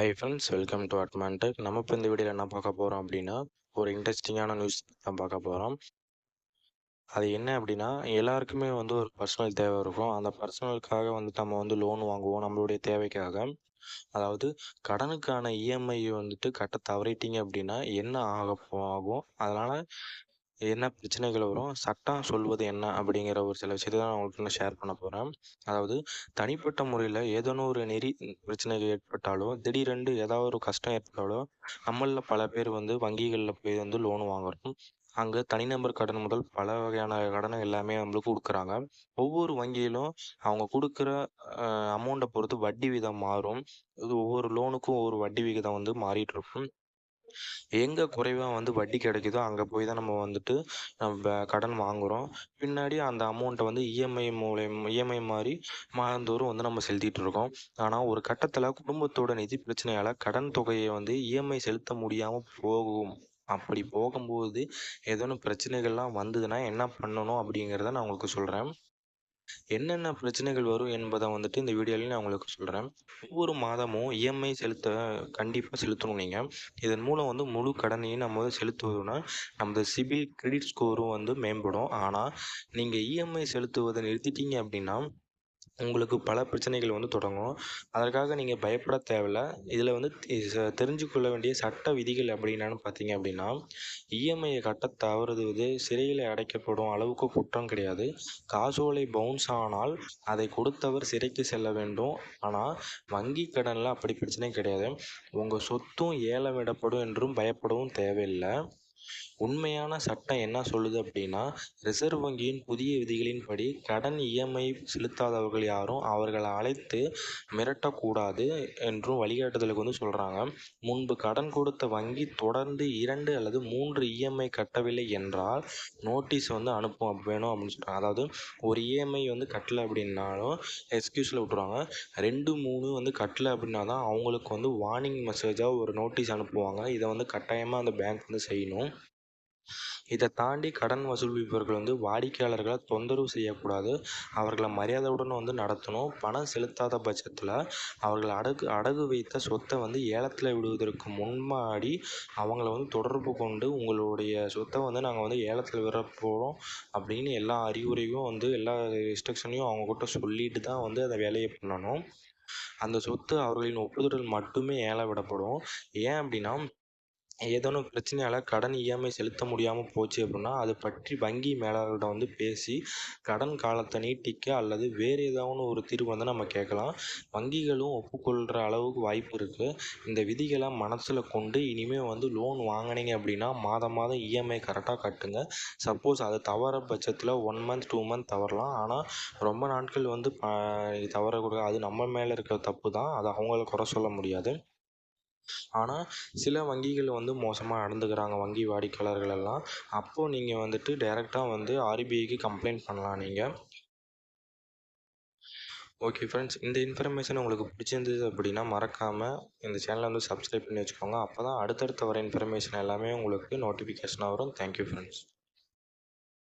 Hi friends welcome to Admantech நம்ம இப்போ இந்த வீடியோவில் என்ன பார்க்க போகிறோம் அப்படின்னா ஒரு இன்ட்ரெஸ்டிங்கான நியூஸ் தான் பார்க்க போகிறோம் அது என்ன அப்படின்னா எல்லாருக்குமே வந்து ஒரு பர்சனல் தேவை இருக்கும். அந்த பர்சனலுக்காக வந்து நம்ம வந்து லோன் வாங்குவோம் நம்மளுடைய தேவைக்காக. அதாவது கடனுக்கான இஎம்ஐ வந்துட்டு கட்ட தவறிட்டீங்க அப்படின்னா என்ன ஆக ஆகும்? அதனால் என்ன பிரச்சனைகள் வரும்? சட்டம் சொல்வது என்ன? அப்படிங்கிற ஒரு சில விஷயத்தை தான் நான் உங்களுக்கு நான் ஷேர் பண்ண போகிறேன் அதாவது தனிப்பட்ட முறையில் ஏதேனும் ஒரு நெறி பிரச்சனைகள் ஏற்பட்டாலோ திடீரென்று ஏதாவது ஒரு கஷ்டம் ஏற்பட்டாலோ நம்மளில் பல பேர் வந்து வங்கிகளில் போய் வந்து லோன் வாங்குறோம் அங்கே தனிநபர் கடன் முதல் பல வகையான கடனை எல்லாமே நம்மளுக்கு கொடுக்குறாங்க. ஒவ்வொரு வங்கியிலும் அவங்க கொடுக்குற அமௌண்ட்டை பொறுத்து வட்டி விகிதம் மாறும். இது ஒவ்வொரு லோனுக்கும் ஒவ்வொரு வட்டி விகிதம் வந்து மாறிட்டு இருக்கும். எங்கே குறைவாக வந்து வட்டி கிடைக்குதோ அங்கே போய் தான் நம்ம வந்துட்டு நம்ம கடன் வாங்குகிறோம் பின்னாடி அந்த அமௌண்ட்டை வந்து இஎம்ஐ மூலியம் இஎம்ஐ மாதிரி மாதந்தோறும் வந்து நம்ம செலுத்திட்டு இருக்கோம். ஆனால் ஒரு கட்டத்தில் குடும்பத்தோட நிதி பிரச்சனையால் கடன் தொகையை வந்து இஎம்ஐ செலுத்த முடியாமல் போகும். அப்படி போகும்போது ஏதோ பிரச்சனைகள்லாம் வந்ததுன்னா என்ன பண்ணணும் அப்படிங்கிறத நான் உங்களுக்கு சொல்கிறேன் என்னென்ன பிரச்சனைகள் வரும் என்பதை வந்துட்டு இந்த வீடியோலையும் நான் உங்களுக்கு சொல்கிறேன் ஒவ்வொரு மாதமும் இஎம்ஐ செலுத்த கண்டிப்பாக செலுத்தணும் நீங்கள் இதன் மூலம் வந்து முழு கடனையும் நம்ம வந்து செலுத்துவதுனா நமது சிபில் கிரெடிட் ஸ்கோரும் வந்து மேம்படும். ஆனால் நீங்கள் இஎம்ஐ செலுத்துவதை நிறுத்திட்டீங்க அப்படின்னா உங்களுக்கு பல பிரச்சனைகள் வந்து தொடங்கும். அதற்காக நீங்கள் பயப்பட தேவையில்ல. இதில் வந்து தெரிஞ்சுக்கொள்ள வேண்டிய சட்ட விதிகள் அப்படின்னான்னு பார்த்தீங்க அப்படின்னா இஎம்ஐயை கட்ட தவறுவது சிறையில் அடைக்கப்படும் அளவுக்கு குற்றம் கிடையாது. காசோலை பவுன்ஸ் ஆனால் அதை கொடுத்தவர் சிறைக்கு செல்ல வேண்டும். ஆனால் வங்கி கடனில் அப்படி பிரச்சனை கிடையாது. உங்கள் சொத்தும் ஏலம் விடப்படும் என்றும் பயப்படவும் தேவையில்லை. உண்மையான சட்டம் என்ன சொல்லுது அப்படின்னா ரிசர்வ் வங்கியின் புதிய விதிகளின்படி கடன் இஎம்ஐ செலுத்தாதவர்கள் யாரும் அவர்களை அழைத்து மிரட்டக்கூடாது என்றும் வழிகாட்டுதலுக்கு வந்து சொல்கிறாங்க முன்பு கடன் கொடுத்த வங்கி தொடர்ந்து இரண்டு அல்லது மூன்று இஎம்ஐ கட்டவில்லை என்றால் நோட்டீஸ் வந்து அனுப்பும் வேணும் அப்படின்னு சொல்கிறாங்க அதாவது ஒரு இஎம்ஐ வந்து கட்டலை அப்படின்னாலும் எக்ஸ்கியூஸில் விட்ருவாங்க ரெண்டு மூணு வந்து கட்டலை அப்படின்னா தான் அவங்களுக்கு வந்து வார்னிங் மெசேஜாக ஒரு நோட்டீஸ் அனுப்புவாங்க. இதை வந்து கட்டாயமாக அந்த பேங்க் வந்து செய்யணும். இதை தாண்டி கடன் வசூலிப்பவர்கள் வந்து வாடிக்கையாளர்களை தொந்தரவு செய்யக்கூடாது. அவர்களை மரியாதையுடன் வந்து நடத்தணும். பணம் செலுத்தாத பட்சத்தில் அவர்கள் அடகு அடகு வைத்த சொத்தை வந்து ஏலத்தில் விடுவதற்கு முன்னாடி அவங்கள வந்து தொடர்பு கொண்டு உங்களுடைய சொத்தை வந்து நாங்கள் வந்து ஏலத்தில் விட போகிறோம் அப்படின்னு எல்லா அறிவுரையும் வந்து எல்லா இன்ஸ்ட்ரக்ஷனையும் அவங்கக்கிட்ட சொல்லிட்டு தான் வந்து அந்த வேலையை பண்ணணும். அந்த சொத்து அவர்களின் ஒப்புதல் மட்டுமே ஏல விடப்படும் ஏன் அப்படின்னா ஏதேனும் பிரச்சனையால் கடன் இஎம்ஐ செலுத்த முடியாமல் போச்சு அப்படின்னா அது பற்றி வங்கி மேலாளர்கிட்ட வந்து பேசி கடன் காலத்தை நீட்டிக்க அல்லது வேறு ஏதாவது ஒரு தீர்வு வந்து நம்ம கேட்கலாம். வங்கிகளும் ஒப்புக்கொள்கிற அளவுக்கு வாய்ப்பு இருக்குது இந்த விதிகளை மனசில் கொண்டு இனிமேல் வந்து லோன் வாங்கினீங்க அப்படின்னா மாதம் மாதம் இஎம்ஐ கரெக்டாக கட்டுங்க. சப்போஸ் அது தவற பட்சத்தில் ஒன் மந்த் டூ மந்த் தவறலாம். ஆனால் ரொம்ப நாட்கள் வந்து தவறக்கூடாது அது நம்ம மேலே இருக்கிற தப்பு தான். அதை அவங்கள குறை சொல்ல முடியாது. ஆனால் சில வங்கிகள் வந்து மோசமாக நடந்துக்கிறாங்க வங்கி வாடிக்கையாளர்கள் எல்லாம். அப்போது நீங்கள் வந்துட்டு டேரெக்டாக வந்து ஆர்பிஐக்கு கம்ப்ளைண்ட் பண்ணலாம் நீங்கள் ஓகே ஃப்ரெண்ட்ஸ் இந்த இன்ஃபர்மேஷன் உங்களுக்கு பிடிச்சிருந்தது அப்படின்னா மறக்காமல் இந்த சேனலை வந்து சப்ஸ்கிரைப் பண்ணி வச்சுக்கோங்க. அப்போ தான் அடுத்தடுத்த வர இன்ஃபர்மேஷன் எல்லாமே உங்களுக்கு நோட்டிஃபிகேஷனாக வரும். Thank you friends